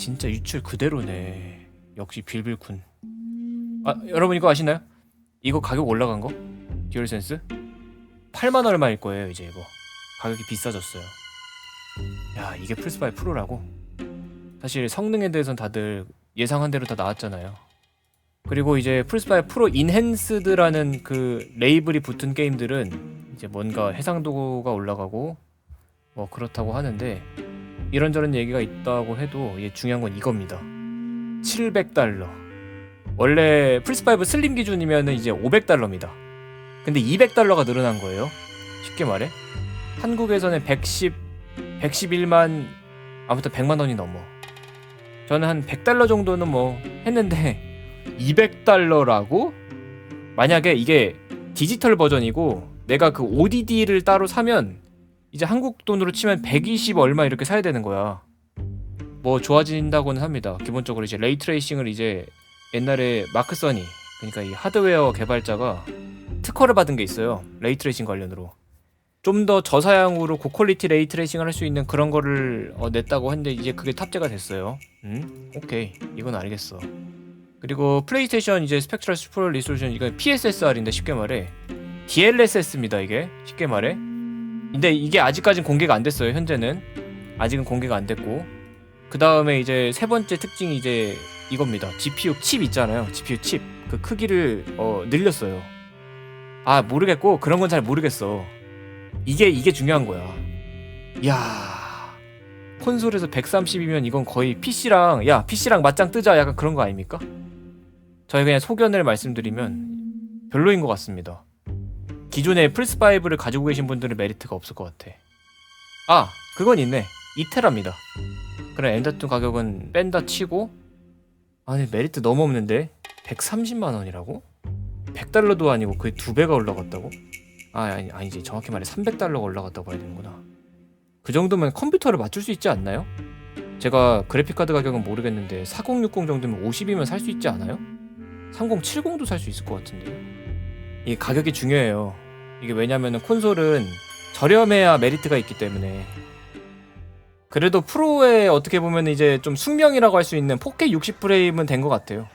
진짜 유출 그대로네. 역시 빌빌쿤. 아 여러분 이거 아시나요? 이거 가격 올라간 거? 듀얼센스? 8만 얼마일 거예요 이제 이거. 가격이 비싸졌어요. 야 이게 플스5 프로라고? 사실 성능에 대해선 다들 예상한 대로 다 나왔잖아요. 그리고 이제 플스5 프로 인핸스드라는 그 레이블이 붙은 게임들은 이제 뭔가 해상도가 올라가고 뭐 그렇다고 하는데 이런저런 얘기가 있다고 해도 이게 중요한 건 이겁니다. 700달러. 원래 플스5 슬림 기준이면은 이제 500달러입니다. 근데 200달러가 늘어난 거예요. 쉽게 말해. 한국에서는 110, 111만, 아무튼 100만 원이 넘어. 저는 한 100달러 정도는 뭐 했는데 200달러라고? 만약에 이게 디지털 버전이고 내가 그 ODD를 따로 사면 이제 한국 돈으로 치면 120 얼마 이렇게 사야 되는 거야. 뭐 좋아진다고는 합니다. 기본적으로 이제 레이트레이싱을 이제 옛날에 마크 써니 그러니까 이 하드웨어 개발자가 특허를 받은 게 있어요. 레이트레이싱 관련으로. 좀 더 저사양으로 고퀄리티 레이트레이싱을 할 수 있는 그런 거를 어, 냈다고 했는데 이제 그게 탑재가 됐어요. 음? 오케이. 이건 알겠어. 그리고 플레이스테이션 이제 스펙트럴 슈퍼 리솔루션 이거 PSSR인데 쉽게 말해 DLSS입니다 이게 쉽게 말해 근데 이게 아직까진 공개가 안 됐어요 현재는. 아직은 공개가 안 됐고. 그 다음에 이제 세 번째 특징이 이제 이겁니다. GPU 칩 있잖아요. GPU 칩. 그 크기를 어, 늘렸어요. 아 모르겠고 그런 건 잘 모르겠어. 이게 이게 중요한 거야. 야 콘솔에서 130이면 이건 거의 PC랑 야 PC랑 맞짱 뜨자 약간 그런 거 아닙니까? 저희 그냥 소견을 말씀드리면 별로인 것 같습니다. 기존에 플스5를 가지고 계신 분들은 메리트가 없을 것 같아. 아, 그건 있네. 이테라입니다. 그래, 엔더툰 가격은 뺀다 치고 아니 메리트 너무 없는데 130만 원이라고? 100달러도 아니고 거의 두 배가 올라갔다고? 아, 아니, 아니지. 정확히 말해 300달러가 올라갔다고 봐야 되는구나. 그 정도면 컴퓨터를 맞출 수 있지 않나요? 제가 그래픽카드 가격은 모르겠는데 4060 정도면 50이면 살 수 있지 않아요? 3070도 살 수 있을 것 같은데. 이 가격이 중요해요. 이게 왜냐면은 콘솔은 저렴해야 메리트가 있기 때문에. 그래도 프로에 어떻게 보면 이제 좀 숙명이라고 할 수 있는 4K 60프레임은 된 것 같아요.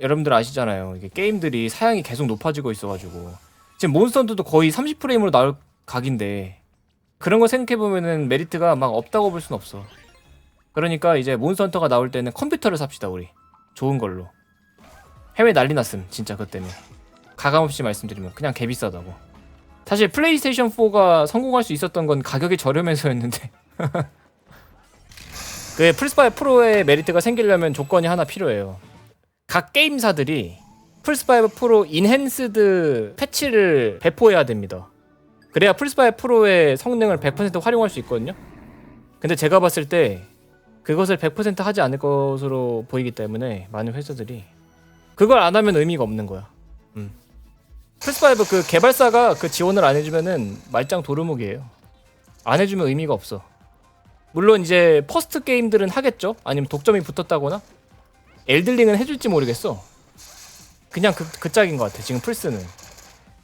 여러분들 아시잖아요. 이게 게임들이 사양이 계속 높아지고 있어가지고 지금 몬스터도 거의 30프레임으로 나올 각인데 그런 거 생각해 보면은 메리트가 막 없다고 볼 순 없어. 그러니까 이제 몬스터가 나올 때는 컴퓨터를 삽시다 우리. 좋은 걸로. 해외 난리 났음 진짜 그것 때문에 가감없이 말씀드리면 그냥 개비싸다고. 사실 플레이스테이션 4가 성공할 수 있었던 건 가격이 저렴해서였는데. 그 플스5 프로의 메리트가 생기려면 조건이 하나 필요해요. 각 게임사들이 플스5 프로 인핸스드 패치를 배포해야 됩니다. 그래야 플스5 프로의 성능을 100% 활용할 수 있거든요. 근데 제가 봤을 때 그것을 100% 하지 않을 것으로 보이기 때문에 많은 회사들이 그걸 안 하면 의미가 없는 거야. 음. 플스5 그 개발사가 그 지원을 안 해주면은 말짱 도루묵이에요. 안 해주면 의미가 없어. 물론 이제 퍼스트 게임들은 하겠죠. 아니면 독점이 붙었다거나 엘들링은 해줄지 모르겠어. 그냥 그, 그 짝인 것 같아. 지금 플스는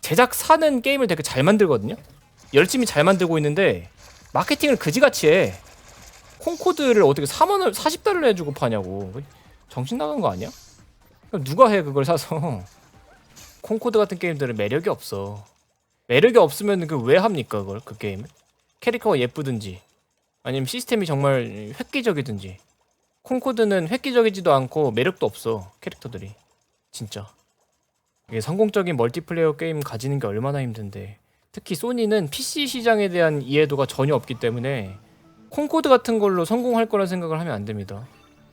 제작사는 게임을 되게 잘 만들거든요. 열심히 잘 만들고 있는데 마케팅을 그지같이 해. 콩코드를 어떻게 4만 원, 40달러 해주고 파냐고. 정신 나간 거 아니야? 누가 해 그걸 사서 콩코드 같은 게임들은 매력이 없어. 매력이 없으면 그 왜 합니까 그걸? 그 게임을 캐릭터가 예쁘든지 아니면 시스템이 정말 획기적이든지. 콩코드는 획기적이지도 않고 매력도 없어 캐릭터들이. 진짜. 이게 성공적인 멀티플레이어 게임 가지는 게 얼마나 힘든데. 특히 소니는 PC 시장에 대한 이해도가 전혀 없기 때문에 콩코드 같은 걸로 성공할 거라 생각을 하면 안 됩니다.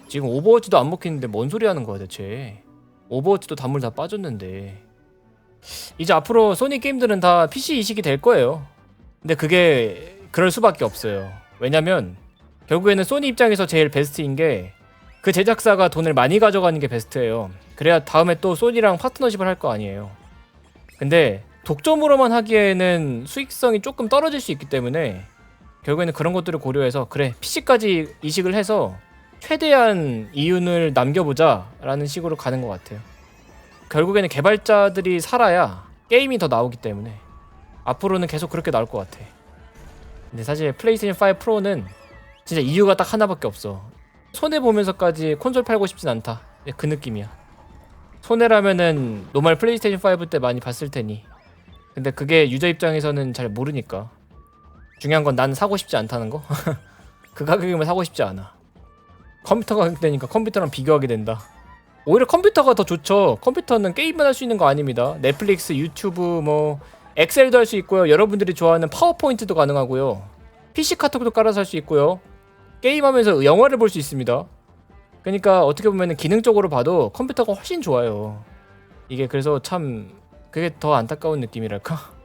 지금 오버워치도 안 먹히는데 뭔 소리 하는 거야 대체? 오버워치도 단물 다 빠졌는데 이제 앞으로 소니 게임들은 다 PC 이식이 될 거예요. 근데 그게 그럴 수밖에 없어요. 왜냐면 결국에는 소니 입장에서 제일 베스트인 게 그 제작사가 돈을 많이 가져가는 게 베스트예요. 그래야 다음에 또 소니랑 파트너십을 할 거 아니에요. 근데 독점으로만 하기에는 수익성이 조금 떨어질 수 있기 때문에 결국에는 그런 것들을 고려해서 그래 PC까지 이식을 해서 최대한 이윤을 남겨보자라는 식으로 가는 것 같아요. 결국에는 개발자들이 살아야 게임이 더 나오기 때문에 앞으로는 계속 그렇게 나올 것 같아. 근데 사실 플레이스테이션 5 프로는 진짜 이유가 딱 하나밖에 없어. 손해 보면서까지 콘솔 팔고 싶진 않다. 예, 그 느낌이야. 손해라면은 노멀 플레이스테이션 5 때 많이 봤을 테니. 근데 그게 유저 입장에서는 잘 모르니까. 중요한 건 난 사고 싶지 않다는 거. 그 가격이면 사고 싶지 않아. 컴퓨터 가격 되니까 컴퓨터랑 비교하게 된다. 오히려 컴퓨터가 더 좋죠. 컴퓨터는 게임만 할 수 있는 거 아닙니다. 넷플릭스, 유튜브, 뭐 엑셀도 할 수 있고요. 여러분들이 좋아하는 파워포인트도 가능하고요. PC 카톡도 깔아서 할 수 있고요. 게임하면서 영화를 볼 수 있습니다. 그러니까 어떻게 보면 기능적으로 봐도 컴퓨터가 훨씬 좋아요. 이게 그래서 참 그게 더 안타까운 느낌이랄까?